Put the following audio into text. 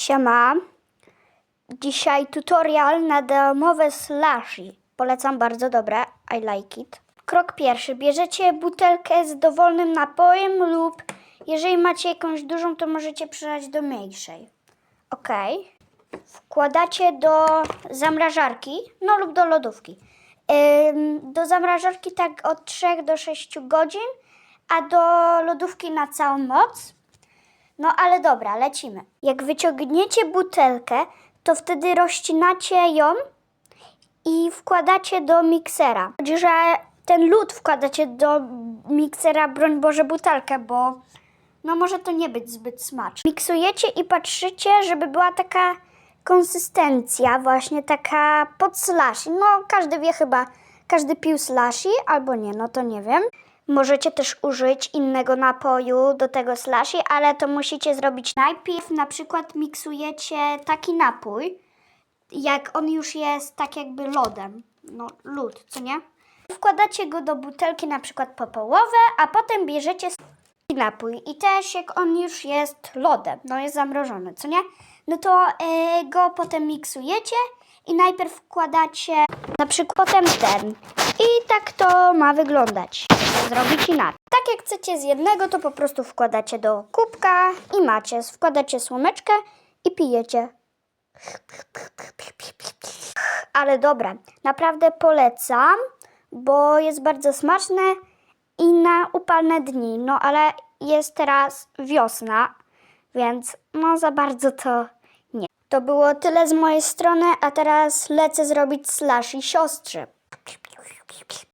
Siema. Dzisiaj tutorial na domowe slushy. Polecam bardzo dobre. I like it. Krok pierwszy. Bierzecie butelkę z dowolnym napojem lub jeżeli macie jakąś dużą, to możecie przelać do mniejszej. Ok. Wkładacie do zamrażarki, no lub do lodówki. Ym, do zamrażarki tak od 3 do 6 godzin, a do lodówki na całą noc. No ale dobra, lecimy. Jak wyciągniecie butelkę, to wtedy rozcinacie ją i wkładacie do miksera. Chodzi, że ten lód wkładacie do miksera, broń Boże, butelkę, bo no może to nie być zbyt smaczne. Miksujecie i patrzycie, żeby była taka konsystencja, właśnie taka pod slushy. No każdy wie chyba, każdy pił slushy, albo nie, no to nie wiem. Możecie też użyć innego napoju do tego slushy, ale to musicie zrobić najpierw. Na przykład miksujecie taki napój, jak on już jest tak jakby lodem. No lód, co nie? Wkładacie go do butelki na przykład po połowę, a potem bierzecie napój i też jak on już jest lodem, no jest zamrożony, co nie? No to e, go potem miksujecie i najpierw wkładacie na przykład potem ten. I tak to ma wyglądać. Zrobić inaczej. Tak jak chcecie z jednego, to po prostu wkładacie do kubka i macie. Wkładacie słomeczkę i pijecie. Ale dobra, naprawdę polecam, bo jest bardzo smaczne i na upalne dni. No ale jest teraz wiosna, więc no za bardzo to nie. To było tyle z mojej strony, a teraz lecę zrobić slash i siostrzy.